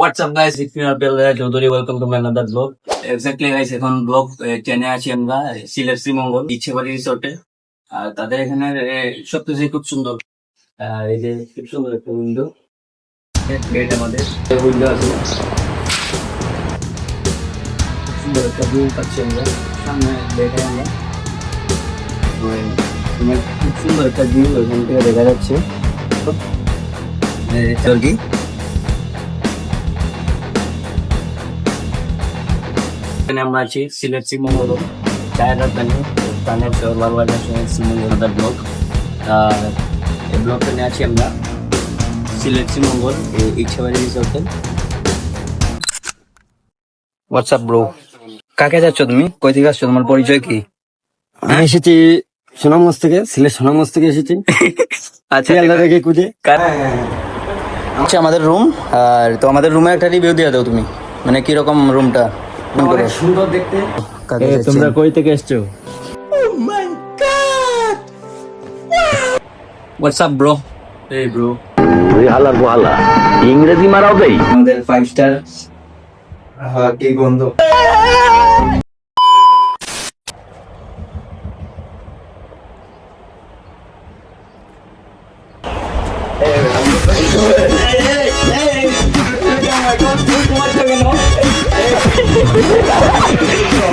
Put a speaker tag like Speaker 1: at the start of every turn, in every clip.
Speaker 1: WhatsApp guys if you are Chowdhury welcome to my another blog exactly guys এখন blog ট্রেনে আছি আমরা সিলেট শ্রীমঙ্গল ইচ্ছেবাড়ি রিসোর্টে আর তাদের এখানে সব কিছুই খুব সুন্দর। আর এই যে, খুব সুন্দর একটা উইন্ডো গেট আমাদের উইন্ডো আছে। সুন্দর একটা ভিউ পাচ্ছি আমরা। সামনে দেখে আমরা। খুব সুন্দর একটা ভিউ এখান থেকে দেখা যাচ্ছে। চর্কি। এখানে আমরা আছি সিলেট শ্রীমঙ্গল চায়ের রাজধানী। শহর বারবাজার শহর শ্রীমঙ্গল ব্লক আর এই ব্লকটা নিয়ে আছি আমরা সিলেট শ্রীমঙ্গল ইচ্ছাবাড়ি রিসোর্টে। হোয়াটসঅ্যাপ ব্রো কাকে যাচ্ছ তুমি? কই থেকে আসছো? তোমার পরিচয় কি?
Speaker 2: আমি এসেছি সুনামগঞ্জ থেকে সিলেট সুনামগঞ্জ থেকে এসেছি।
Speaker 1: আচ্ছা
Speaker 2: শিয়ালদা থেকে কুদে
Speaker 1: হচ্ছে আমাদের রুম আর তো আমাদের রুমে একটা রিভিউ দিয়ে দাও তুমি। মানে কীরকম রুমটা
Speaker 2: অনেক সুন্দর দেখতে? তোমরা কই থেকে এসছো?
Speaker 1: হোয়াটসঅ্যাপ ব্রো এই ব্রো
Speaker 3: তুই হালার হালা ইংরেজি মারাও দেই।
Speaker 1: আমাদের ফাইভ স্টার
Speaker 2: কি গন্ধ।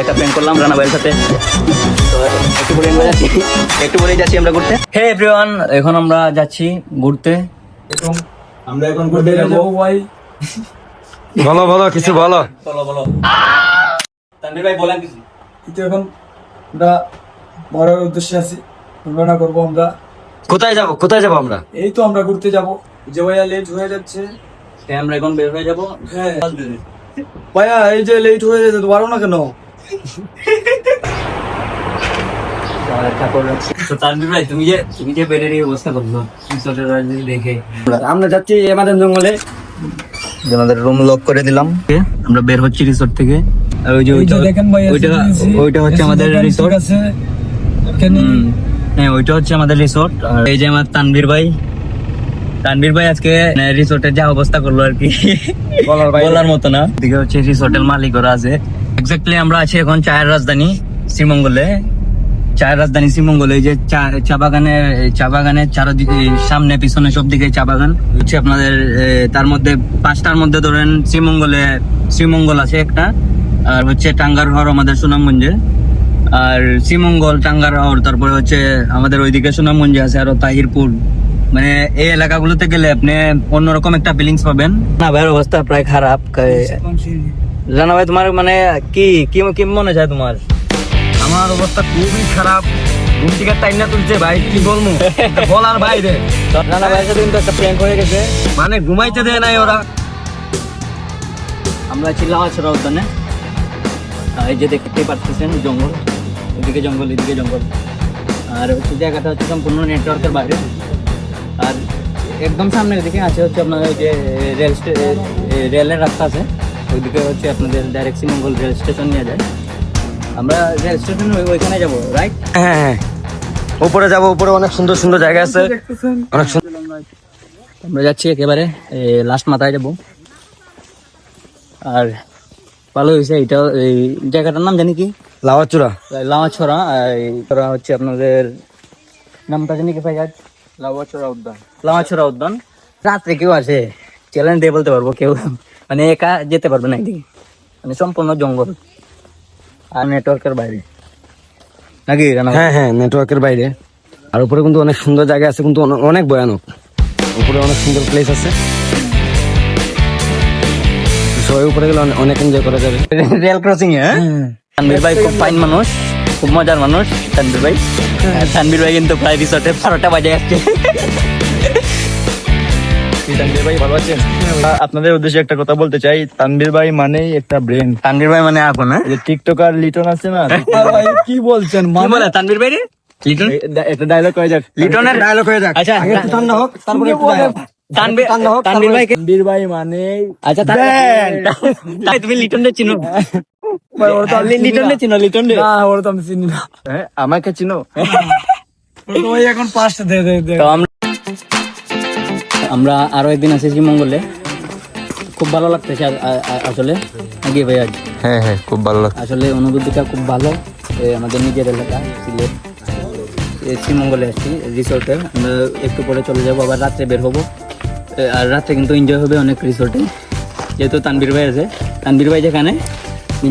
Speaker 1: একটা প্ল্যান করলাম রানা ভাইয়ের সাথে। একটু পরে আমরা যাচ্ছি। একটু পরে যাচ্ছি আমরা ঘুরতে। হে এভরিওয়ান এখন আমরা যাচ্ছি ঘুরতে।
Speaker 2: আমরা এখন ঘুরতে যাব। ভাই বলো বলো কিছু বলো
Speaker 1: বলো বলো। তানভীর ভাই বলেন কিছু।
Speaker 4: কিন্তু এখন আমরা উদ্দেশ্যে আছি। করব আমরা।
Speaker 2: কোথায় যাব? কোথায় যাব আমরা?
Speaker 4: এই তো আমরা ঘুরতে যাব। যে ভাইয়া লেট হয়ে যাচ্ছে।
Speaker 1: আমরা এখন বের হয়ে যাব।
Speaker 4: হ্যাঁ। ভাইয়া এই যে লেট হয়ে যেতে পারো না কেন?
Speaker 2: আমরা যাচ্ছি আমাদের জঙ্গলে।
Speaker 1: আমাদের রুম লক করে দিলাম। আমরা বের হচ্ছি রিসোর্ট থেকে। আর ওই যে ওইটা ওইটা হচ্ছে আমাদের রিসোর্ট হ্যাঁ ওইটা হচ্ছে আমাদের রিসোর্ট আর এই যে আমার তানভীর ভাই তানভীর ভাই আজকে রিসোর্টের যা অবস্থা করল আর কি।
Speaker 2: বলার।
Speaker 1: মতো না। দিকে হচ্ছে রিসোর্টের মালিকরা আছে। এক্স্যাক্টলি আমরা আছি এখন চায়ের রাজধানী শ্রীমঙ্গলে। চায়ের রাজধানী শ্রীমঙ্গলে যে চা চা বাগানের চা বাগানের চারদিকে সামনে পিছনে সব দিকে চা বাগান। হচ্ছে আপনাদের তার মধ্যে পাঁচটার মধ্যে ধরেন শ্রীমঙ্গলে শ্রীমঙ্গল আছে একটা। আর হচ্ছে টাঙ্গার হর আমাদের সুনামগঞ্জে। আর শ্রীমঙ্গল টাঙ্গার হর তারপরে হচ্ছে আমাদের ওইদিকে সুনামগঞ্জে আছে আরও তাহিরপুর। মানে এই এলাকাগুলোতে গেলে আপনি অন্যরকম একটা ফিলিংস পাবেন। না ভাইয়ের অবস্থা প্রায় খারাপ জানা ভাই তোমার মানে কি কি কি মনে চায় তোমার?
Speaker 2: আমার অবস্থা খুবই খারাপ। ঘুম থেকে টাইম না তুলছে ভাই কি বলব? বলার বাইরে।
Speaker 1: জানা ভাই সাথে কিন্তু একটা প্র্যাঙ্ক হয়ে গেছে।
Speaker 2: মানে ঘুমাইতে দেয় নাই ওরা।
Speaker 1: আমরা আছি লাওয়াছড়া উদ্যানে। আর এই যে দেখতে পাচ্ছেন জঙ্গল। এদিকে জঙ্গল এদিকে জঙ্গল। আর হচ্ছে জায়গাটা হচ্ছে সম্পূর্ণ নেটওয়ার্কের বাইরে। আর একদম সামনের দিকে আছে হচ্ছে আপনার ওই যে রেল স্টে- রেলের রাস্তা আছে। ওইদিকে হচ্ছে আপনাদের ডাইরেক্ট শ্রীমঙ্গল রেল স্টেশন নিয়ে যায়। আমরা রেল স্টেশন ওইখানে যাব রাইট
Speaker 2: হ্যাঁ হ্যাঁ। উপরে যাব উপরে অনেক সুন্দর সুন্দর জায়গা আছে। অনেক সুন্দর
Speaker 1: আমরা যাচ্ছি একেবারে লাস্ট মাথায় যাব। আর ভালো হয়েছে এটা এই জায়গাটার নাম জানি কি?
Speaker 2: লাওয়াচূড়া
Speaker 1: লামাছড়া ছড়া হচ্ছে আপনাদের নামটা জানি কি ভাই আজ? লামাছড়া উদ্যান। লামাছড়া উদ্যান। রাত্রে কেউ আসে চ্যালেঞ্জ দিয়ে বলতে পারব কেউ মানে একা যেতে পারবে না এদিকে মানে সম্পূর্ণ জঙ্গল আর নেটওয়ার্কের বাইরে। নাকি
Speaker 2: হ্যাঁ হ্যাঁ নেটওয়ার্কের বাইরে। আর উপরে কিন্তু অনেক সুন্দর জায়গা আছে কিন্তু অনে- অনেক ভয়ানক। উপরে অনেক সুন্দর প্লেস আছে। সবাই উপরে গেলে অনেক এনজয় করা যাবে।
Speaker 1: রেল ক্রসিং হ্যাঁ? ভাই খুব ফাইন মানুষ। খুব মজার মানুষ তানভীর ভাই। আর তানভীর ভাই কিন্তু প্রায় রিসোর্টে বারোটা বাজে আসছে।
Speaker 5: তানভীর ভাই ভালো আছেন? আপনাদের উদ্দেশ্যে একটা কথা বলতে চাই। তানভীর ভাই মানেই একটা ব্রেন
Speaker 1: তানভীর ভাই মানে এখন হ্যাঁ?
Speaker 5: যে টিকটকার লিটন আছে না?
Speaker 4: ভাই কি বলছেন? মানে
Speaker 1: বলে ভাই রে? লিটন?
Speaker 5: একটা ডায়লগ হয়ে যাক।
Speaker 1: লিটনের
Speaker 2: ডায়লগ হয়ে যাক।
Speaker 1: আচ্ছা
Speaker 2: আগে ঠান্ডা হোক তারপরে
Speaker 1: ভাই
Speaker 5: ভাই মানে
Speaker 1: আচ্ছা তাই তুমি লিটন চিনো?
Speaker 4: ভাই ওরা তো আমি চিনি
Speaker 1: লিটন
Speaker 4: না।
Speaker 1: রে চিনো লিটন
Speaker 4: না ওরা তো আমি চিনি না।
Speaker 5: হ্যাঁ, আমাকে চিনো?
Speaker 4: ওই এখন পাঁচটা দে দে দে।
Speaker 1: আমরা আরও একদিন আছি শ্রীমঙ্গলে খুব ভালো লাগতেছে আসলে। নাকি ভাইয়া?
Speaker 5: হ্যাঁ হ্যাঁ খুব ভালো লাগছে।
Speaker 1: আসলে অনুভূতিটা খুব ভালো। আমাদের নিজের এলাকা সিলেট শ্রীমঙ্গলে আসছি রিসোর্টে আমরা একটু পরে চলে যাব আবার রাত্রে বের হব। আর রাত্রে কিন্তু এনজয় হবে অনেক রিসোর্টে যেহেতু তানবীর ভাই আছে। তানবীর ভাই যেখানে?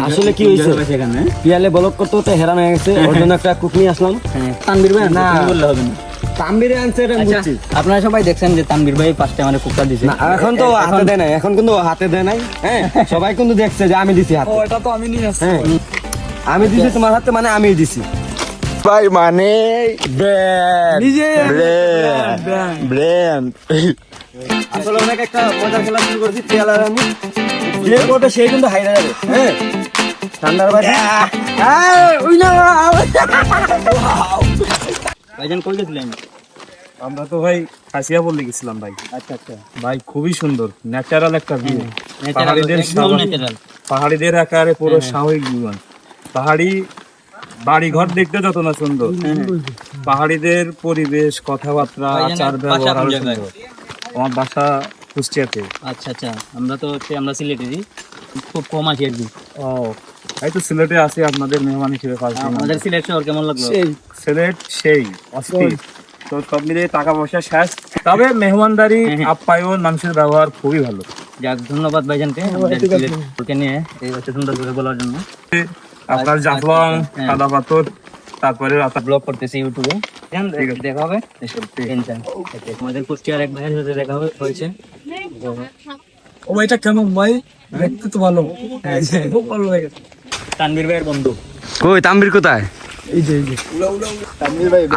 Speaker 2: আসলে কি হয়েছে?
Speaker 1: সেখানে।
Speaker 2: পিয়ালে ব্লক করতে হেরান হয়ে গেছে। ওর জন্য একটা কুক নিয়ে আসলাম।
Speaker 1: হ্যাঁ তানবীর ভাই না। বললে হবে না।
Speaker 2: তাম্বিরে আনছে এটা
Speaker 1: আচ্ছা,
Speaker 2: বুঝছি।
Speaker 1: আপনারা সবাই দেখছেন যে তানবীর ভাই কুকটা দিছে।
Speaker 2: না এখন তো হাতে দেয় নাই এখন কিন্তু হাতে দেয় নাই। হ্যাঁ সবাই কিন্তু দেখছে যে আমি দিছি হাতে।
Speaker 4: এটা তো আমি নিয়ে আসছি।
Speaker 2: হ্যাঁ আমি দিছি তোমার হাতে মানে আমি দিছি।
Speaker 5: ভাই মানে ব্র্যান্ড।
Speaker 4: নিজে
Speaker 5: ব্র্যান্ড। ব্র্যান্ড।
Speaker 2: আসলে অনেক একটা মজার খেলা শুরু করছি আর আমি যে করবে সেই কিন্তু হাইরা যাবে হ্যাঁ? ঠান্ডার বাড়ি
Speaker 1: ভাইজান কই গেছিলেন
Speaker 6: আমরা তো ভাই খাসিয়া বললে গেছিলাম ভাই।
Speaker 1: আচ্ছা আচ্ছা।
Speaker 6: ভাই খুবই সুন্দর ন্যাচারাল একটা ভিউ পাহাড়িদের পাহাড়িদের আকারে পুরো স্বাভাবিক জীবন। পাহাড়ি বাড়ি ঘর দেখতে যত না সুন্দর। পাহাড়িদের পরিবেশ কথাবার্তা আচার ব্যবহার? সুন্দর। আমার বাসা কুষ্টিয়াতে।
Speaker 1: আচ্ছা আচ্ছা। আমরা তো হচ্ছে আমরা সিলেটেরই। খুব কম আছি আর কি।
Speaker 6: ও এই তো সিলেটে আছি আপনাদের মেহমান হিসেবে পাঁচ
Speaker 1: আমাদের সিলেট শহর কেমন লাগল?
Speaker 6: সিলেট সেই অস্থির। তো সব মিলিয়ে টাকা পয়সা শেষ। তবে মেহমানদারি আপ্যায়ন মানুষের ব্যবহার খুবই ভালো।
Speaker 1: যাক ধন্যবাদ ভাইজানকে। আমাদের নিয়ে এই হচ্ছে সুন্দর করে বলার জন্য।
Speaker 6: আপনার জাফলং
Speaker 1: হ্যাঁ।
Speaker 6: সাদা পাথর তারপরে
Speaker 1: ব্লগ করতেছি ইউটিউবে। দেখা হবে আমাদের কুষ্টিয়ার এক ভাইয়ের সাথে দেখা হয়েছে।
Speaker 4: ও এটা কেমন ভাই? দেখতে তো ভালো। খুব ভালো লাগে।
Speaker 1: তানবীর ভাইয়ের বন্ধু।
Speaker 2: কই তাম্বির কোথায়?
Speaker 4: এই যে এই যে।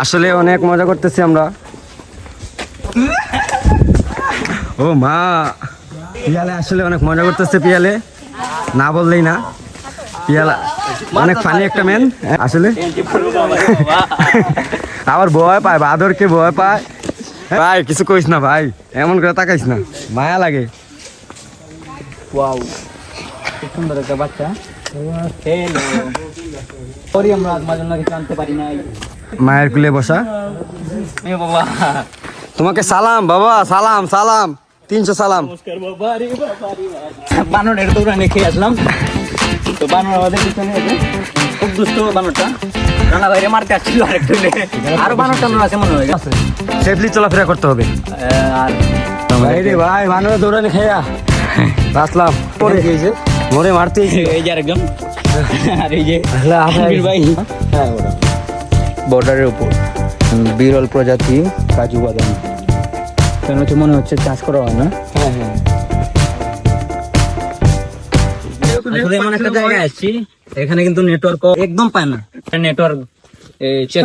Speaker 2: আসলে অনেক মজা করতেছি আমরা। ও মা পিয়ালে আসলে অনেক মজা করতেছে পিয়ালে। না বললেই না। পিয়ালা অনেক ফানি একটা মেন আসলে। আবার ভয় পায় বাদরকে ভয় পায়। ভাই কিছু কইস না ভাই এমন করে তাকাইস না মায়া লাগে।
Speaker 1: ওয়াও সুন্দর একটা বাচ্চা।
Speaker 2: মায়ের কুলে বসা।
Speaker 1: বাবা।
Speaker 2: তোমাকে সালাম বাবা সালাম সালাম। তিনশো সালাম।
Speaker 1: বানরের দৌড়ানে খেয়ে আসলাম। তো বানর আমাদের পিছনে আছে। খুব দুষ্ট বানরটা। রানা বাইরে মারতে আসছিল আরেকটু আরও বানর টানর আছে মনে হয়
Speaker 2: সেফলি চলাফেরা করতে হবে।
Speaker 1: আর
Speaker 2: ভাই ভাই মানুষ দৌড়ানি খেয়া। বাঁচলাম। মরে মারতে
Speaker 1: এই যে আরেকজন। আর এই যে ভাই। বর্ডারের উপর। বিরল প্রজাতি কাজু বাদাম। কেন হচ্ছে মনে হচ্ছে চাষ করা হয় না?
Speaker 2: হ্যাঁ হ্যাঁ।
Speaker 1: আসলে এমন একটা জায়গায় আসছি এখানে কিন্তু নেটওয়ার্ক একদম পায় না। নেটওয়ার্ক চেক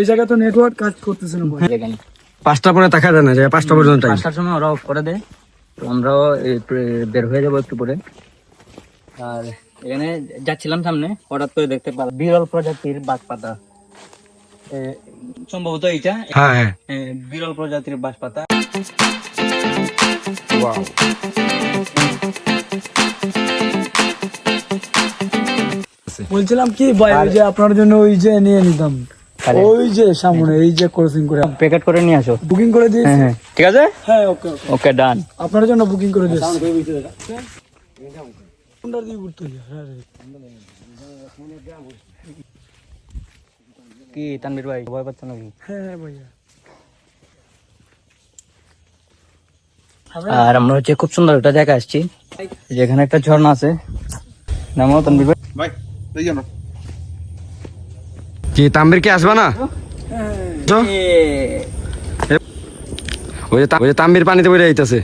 Speaker 4: এই জায়গায় তো নেটওয়ার্ক কাজ করতেছে না ভাই।
Speaker 2: পাঁচটা পরে টাকা দেয় না যে পাঁচটা পর্যন্ত
Speaker 1: পাঁচটার সময় ওরা অফ করে দেয়। তো আমরাও বের হয়ে যাব একটু পরে। আর এখানে যাচ্ছিলাম সামনে হঠাৎ করে দেখতে পেলাম। বিরল প্রজাতির বাঘ পাতা সম্ভবত এইটা। বিরল প্রজাতির বাঁশ
Speaker 4: বলছিলাম কি ভাই ওই যে আপনার জন্য ওই যে নিয়ে নিতাম। ওই যে সামনে এই যে ক্রসিং করে।
Speaker 1: প্যাকেট করে নিয়ে আসো।
Speaker 4: বুকিং করে দিয়েছি।
Speaker 1: হ্যাঁ ঠিক আছে?
Speaker 4: হ্যাঁ ওকে ওকে।
Speaker 1: ওকে ডান।
Speaker 4: আপনার জন্য বুকিং করে দিয়েছি। কোনটা দিয়ে ঘুরতে? হ্যাঁ।
Speaker 1: কি তানবীর ভাই ভয় পাচ্ছ নাকি?
Speaker 4: হ্যাঁ হ্যাঁ ভাইয়া।
Speaker 1: আর আমরা হচ্ছে খুব সুন্দর একটা জায়গা আসছি। যেখানে একটা ঝর্ণা আছে। নামও ভাই। ভাই
Speaker 2: কি তাম্বির কি আসবা না? ওই যে তাম্বির পানিতে বইরে আইতাছে।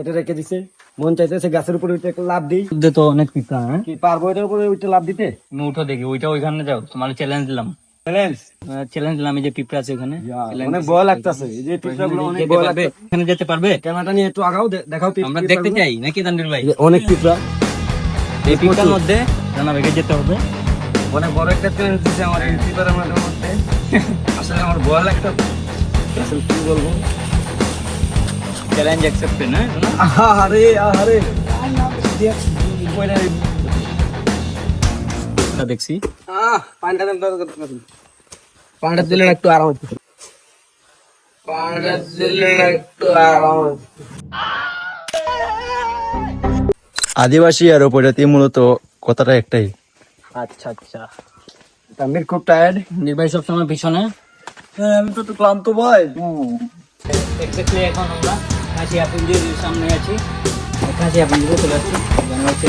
Speaker 2: এটা রেখে দিছে। মন চাইতেছে গাছের উপরে উঠে একটা লাভ দিই।
Speaker 1: তো অনেক পিঁপড়া হ্যাঁ?
Speaker 2: কি পারব এটার উপরে উঠে লাভ দিতে?
Speaker 1: উঠো দেখি ওইটা ওইখানে যাও তোমার চ্যালেঞ্জ দিলাম।
Speaker 2: চ্যালেঞ্জ
Speaker 1: চ্যালেঞ্জ দিলাম যে পিঁপড়া আছে ওখানে
Speaker 2: অনেক ভয় লাগতেছে। এই যে পিঁপড়াগুলো অনেক ভয় লাগতেছে।
Speaker 1: এখানে যেতে পারবে?
Speaker 2: ক্যামেরাটা নিয়ে একটু আগাও দেখাও
Speaker 1: আমরা দেখতে চাই নাকি তানবীর ভাই?
Speaker 2: অনেক পিঁপড়া।
Speaker 1: এই পিঁপড়ার মধ্যে রানা ভেগে যেতে হবে।
Speaker 2: অনেক বড় একটা চ্যালেঞ্জ দিচ্ছে আমার এই পিঁপড়ার মধ্যে। মধ্যে আসলে আমার ভয় লাগতো। আসলে কি বলব?
Speaker 1: চ্যালেঞ্জ অ্যাকসেপ্টেড না?
Speaker 2: আরে আরে
Speaker 1: দেখছি।
Speaker 4: পানিটা পানিটা দিলে একটু আরাম হচ্ছে পানিটা দিলে একটু আরাম
Speaker 5: আদিবাসী আর উপজাতি মূলত কথাটা একটাই।
Speaker 1: আচ্ছা আচ্ছা। তানভীর খুব টায়ার্ড নির্বাহী সবসময় পিছনে
Speaker 4: হ্যাঁ আমি তো একটু ক্লান্ত ভাই।
Speaker 1: এক্স্যাক্টলি এখন আমরা কাশি আপুঞ্জির সামনে আছি। কাশি আপুঞ্জিতে চলে যাচ্ছি এখানে হচ্ছে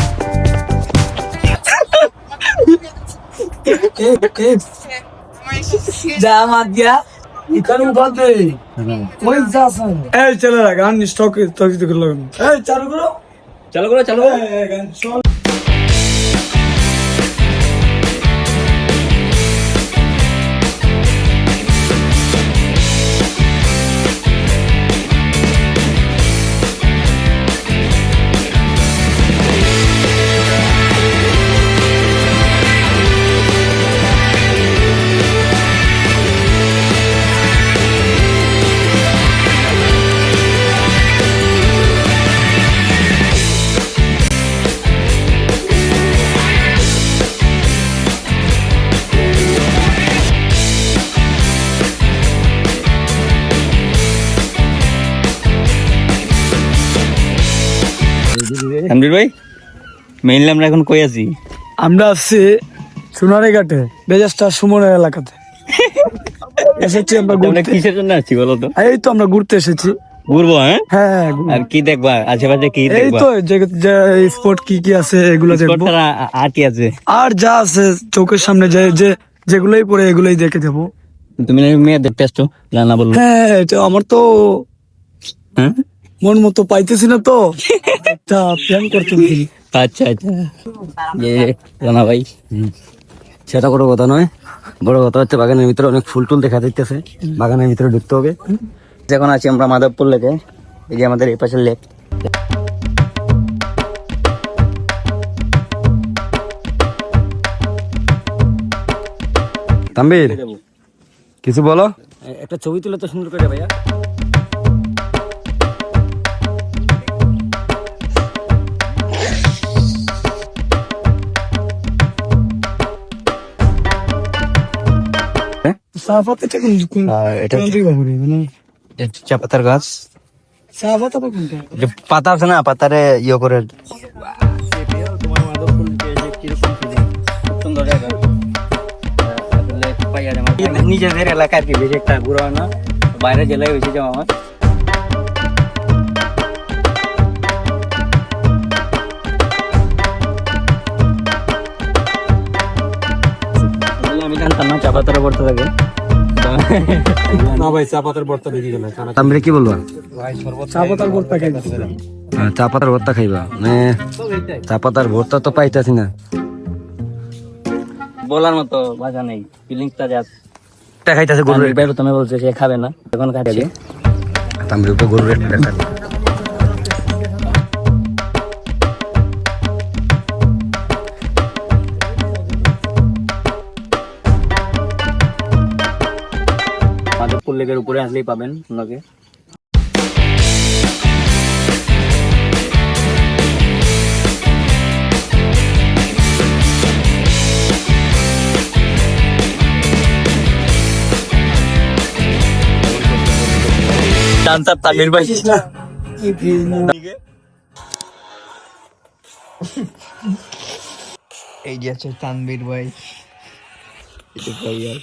Speaker 1: যা
Speaker 4: মাত দিয়া? এখানে ওই এই চলে গান স্টক করে লাগানো এই চালু করো।
Speaker 1: চালু করো
Speaker 4: গান চল
Speaker 1: ভাই মেইনলি আমরা এখন কই আছি?
Speaker 4: আমরা আছি সোনারে ঘাটে বেজাসটা সুমনের এলাকাতে। এসেছি আমরা ঘুরতে।
Speaker 1: কিসের জন্য আছি বলো তো?
Speaker 4: এই তো আমরা ঘুরতে এসেছি।
Speaker 1: ঘুরবো হ্যাঁ?
Speaker 4: হ্যাঁ
Speaker 1: আর কি দেখবা আশেপাশে কি
Speaker 4: এই তো যে স্পট কি কি আছে এগুলো দেখব।
Speaker 1: আর কি আছে?
Speaker 4: আর যা আছে চোখের সামনে যে যে যেগুলোই পড়ে এগুলোই দেখে দেবো।
Speaker 1: তুমি না মেয়ে দেখতে আসছো জানা বলল
Speaker 4: হ্যাঁ এটা আমার তো
Speaker 1: হ্যাঁ?
Speaker 4: মন মতো পাইতেছি না তো। একটা প্ল্যান করতেছি
Speaker 1: আচ্ছা আচ্ছা। যে রানা ভাই।
Speaker 2: সেটা কোনো কথা নয়। বড় কথা হচ্ছে বাগানের ভিতরে অনেক ফুল টুল দেখা যাইতেছে। বাগানের ভিতরে ঢুকতে হবে।
Speaker 1: এখন আছি আমরা মাধবপুর লেকে। এই যে আমাদের এই পাশের লেক।
Speaker 2: তাম্বির কিছু বলো? একটা ছবি তুলে তো সুন্দর করে ভাইয়া।
Speaker 4: সাফাত এটা কোন কোন
Speaker 1: এটা
Speaker 4: দিকে ঘুরে মানে
Speaker 1: চা পাতার গাছ।
Speaker 4: সাফাত আবার কোনটা?
Speaker 1: যে পাতা আছে না পাতারে ইয়ে করে নিজেদের এলাকায় কি বেশি একটা ঘুরা না বাইরে জেলায় বেশি যাওয়া হয় আসলে আমি জানতাম না চা পাতারা পড়তে থাকে
Speaker 2: তাম্বিরে কি বলব?
Speaker 4: সাফাত আর ভর্তা খাই
Speaker 2: চা পাতার ভর্তা খাইবা। মানে চা পাতার ভর্তা তো পাইতাছি না।
Speaker 1: বলার মতো ভাষা নেই ফিলিংসটা যা
Speaker 2: খাইতাছে খাইতেছে গরুর
Speaker 1: বাইরে তুমি বলছো সে খাবে না এখন খাচ্ছে।
Speaker 2: তামরে উপরে গরুর একটা
Speaker 1: লেকের উপরে আসলেই পাবেন ওনাকে। ডান্সার তামির ভাই।
Speaker 5: এই যে আছে তানবীর ভাই।
Speaker 4: আইলো মাল্লা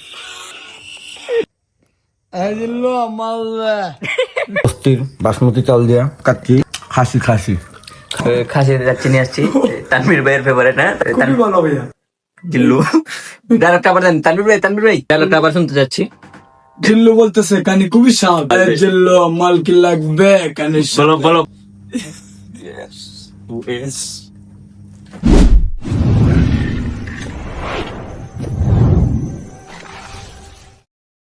Speaker 2: বাসমতি চাল দিয়া কাচ্ছি খাসি খাসি।
Speaker 1: খাসি যাচ্ছি নিয়ে আসছি। তানভীর ভাইয়ের ফেভারিট হ্যাঁ জিল্লু ডায়লগটা আবার তানভীর ভাই তানভীর ভাই ডায়লগটা আবার শুনতে যাচ্ছি।
Speaker 4: জিল্লু বলতেছে কানি খুবই সাপ জিল্লু মাল কি লাগবে? কানি
Speaker 1: বলো বলো।